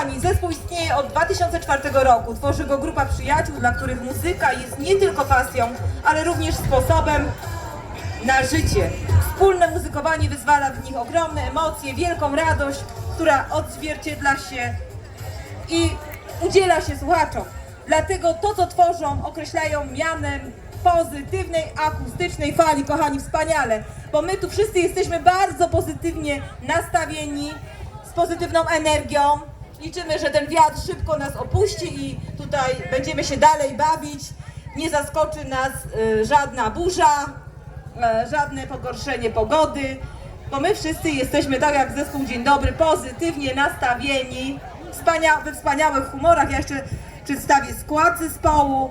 Kochani, zespół istnieje od 2004 roku. Tworzy go grupa przyjaciół, dla których muzyka jest nie tylko pasją, ale również sposobem na życie. Wspólne muzykowanie wyzwala w nich ogromne emocje, wielką radość, która odzwierciedla się i udziela się słuchaczom. Dlatego to, co tworzą, określają mianem pozytywnej akustycznej fali, kochani, wspaniale, bo my tu wszyscy jesteśmy bardzo pozytywnie nastawieni, z pozytywną energią. Liczymy, że ten wiatr szybko nas opuści i tutaj będziemy się dalej bawić. Nie zaskoczy nas y, żadna burza, e, żadne pogorszenie pogody, bo my wszyscy jesteśmy tak jak zespół Dzień Dobry, pozytywnie nastawieni, wspania we wspaniałych humorach. Ja jeszcze przedstawię skład zespołu.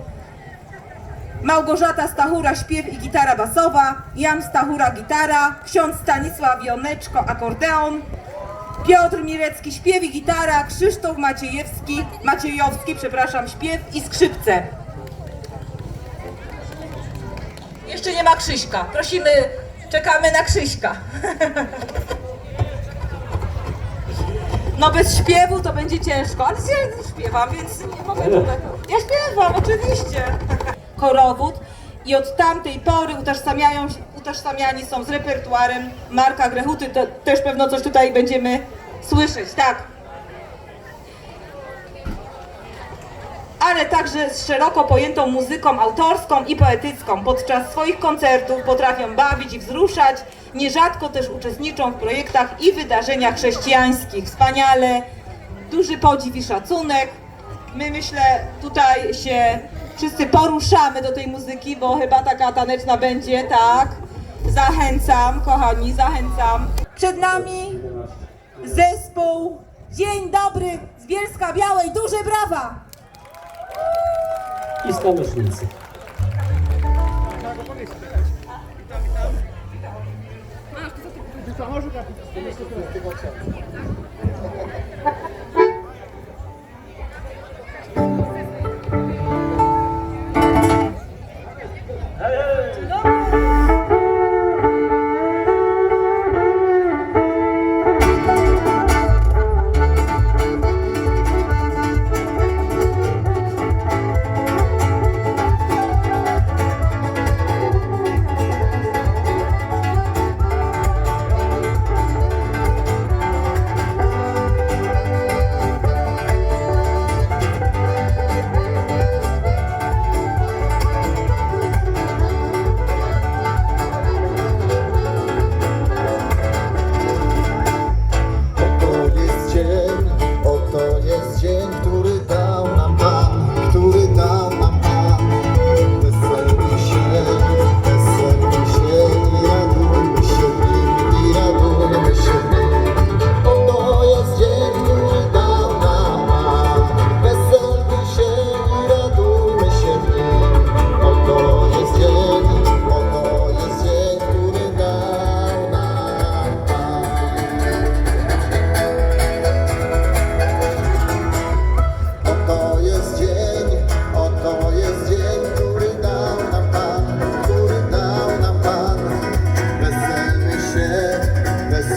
Małgorzata Stachura śpiew i gitara basowa, Jan Stachura gitara, ksiądz Stanisław Joneczko akordeon, Piotr Mirecki śpiew i gitara, Krzysztof Maciejewski, Maciejowski, przepraszam, śpiew i skrzypce. Jeszcze nie ma Krzyśka. Prosimy, czekamy na Krzyśka. No bez śpiewu to będzie ciężko, ale ja śpiewam, więc nie mogę tutaj. Ja śpiewam, oczywiście. Korowód i od tamtej pory utożsamiają, się- utożsamiani są z repertuarem Marka Grechuty. To też pewno coś tutaj będziemy słyszeć, tak. ale także z szeroko pojętą muzyką autorską i poetycką. Podczas swoich koncertów potrafią bawić i wzruszać, nierzadko też uczestniczą w projektach i wydarzeniach chrześcijańskich. Wspaniale, duży podziw i szacunek. My myślę tutaj się wszyscy poruszamy do tej muzyki, bo chyba taka taneczna będzie, tak? Zachęcam, kochani, zachęcam. Przed nami zespół Dzień Dobry z Bielska Białej. Duże brawa! I społecznicy. Witam, witam. Witam, witam.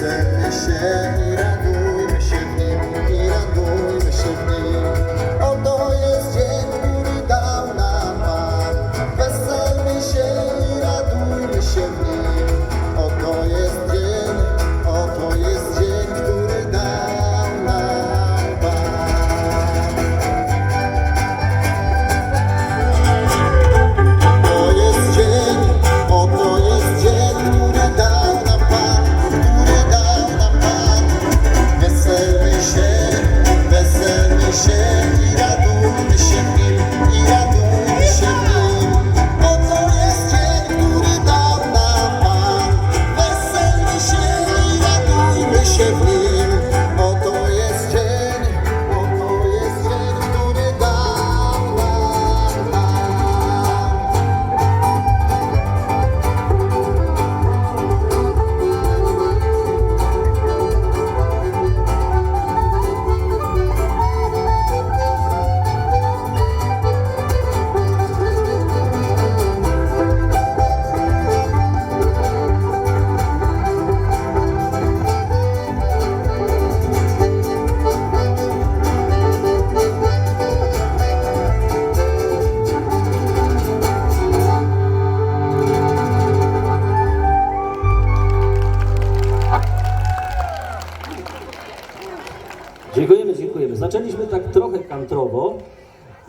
Sen şehre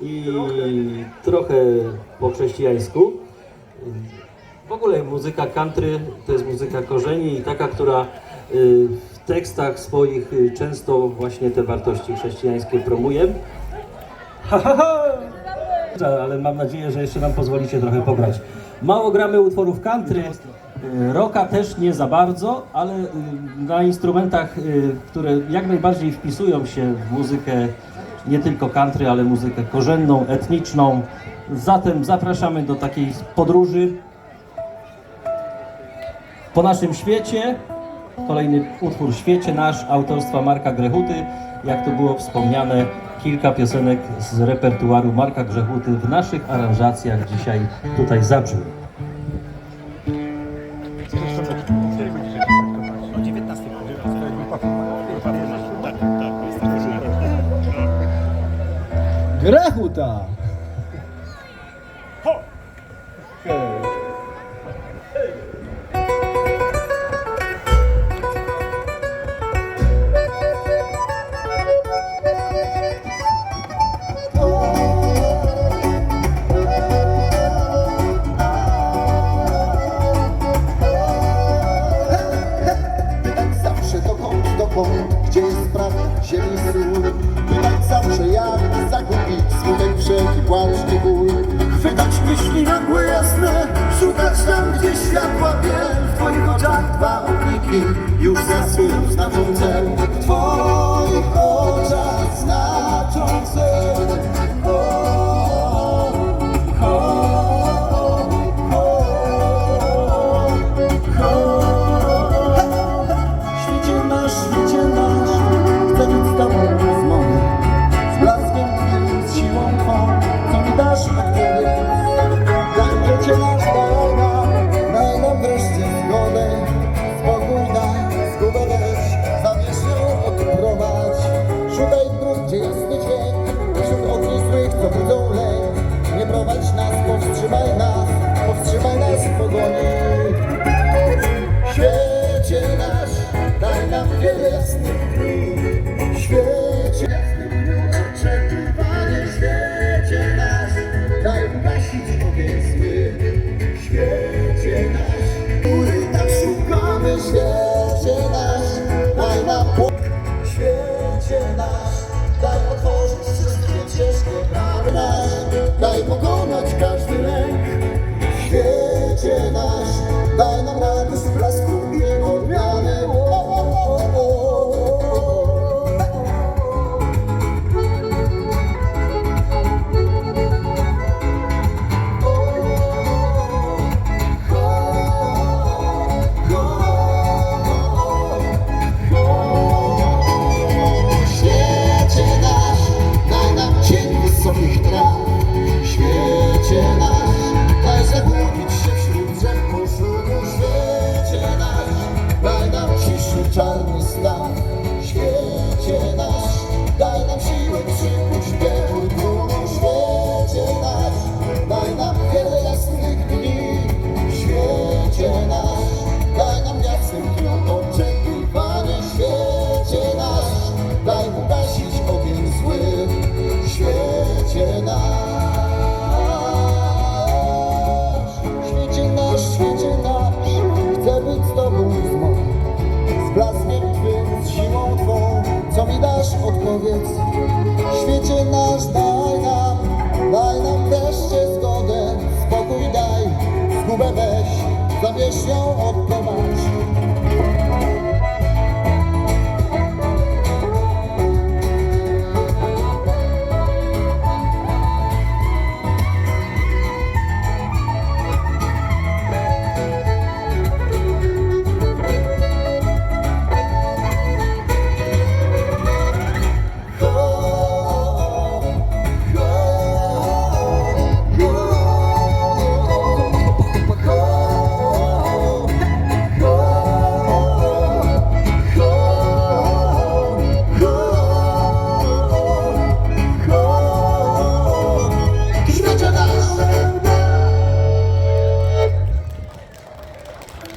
i trochę po chrześcijańsku. W ogóle muzyka country to jest muzyka korzeni i taka, która y, w tekstach swoich y, często właśnie te wartości chrześcijańskie promuje. Ha, ha, ha! Ale mam nadzieję, że jeszcze nam pozwolicie trochę pograć. Mało gramy utworów country, y, rocka też nie za bardzo, ale na instrumentach, które jak najbardziej wpisują się w muzykę nie tylko country, ale muzykę korzenną, etniczną. Zatem zapraszamy do takiej podróży po naszym świecie. Kolejny utwór Świecie Nasz autorstwa Marka Grechuty. Jak to było wspomniane, kilka piosenek z repertuaru Marka Grzechuty w naszych aranżacjach dzisiaj tutaj zabrzmi. Грехута. E os assuntos da montanha 是那 powiedz Świecie nasz daj nam, daj nam wreszcie zgodę Spokój daj, zgubę weź, zabierz ją od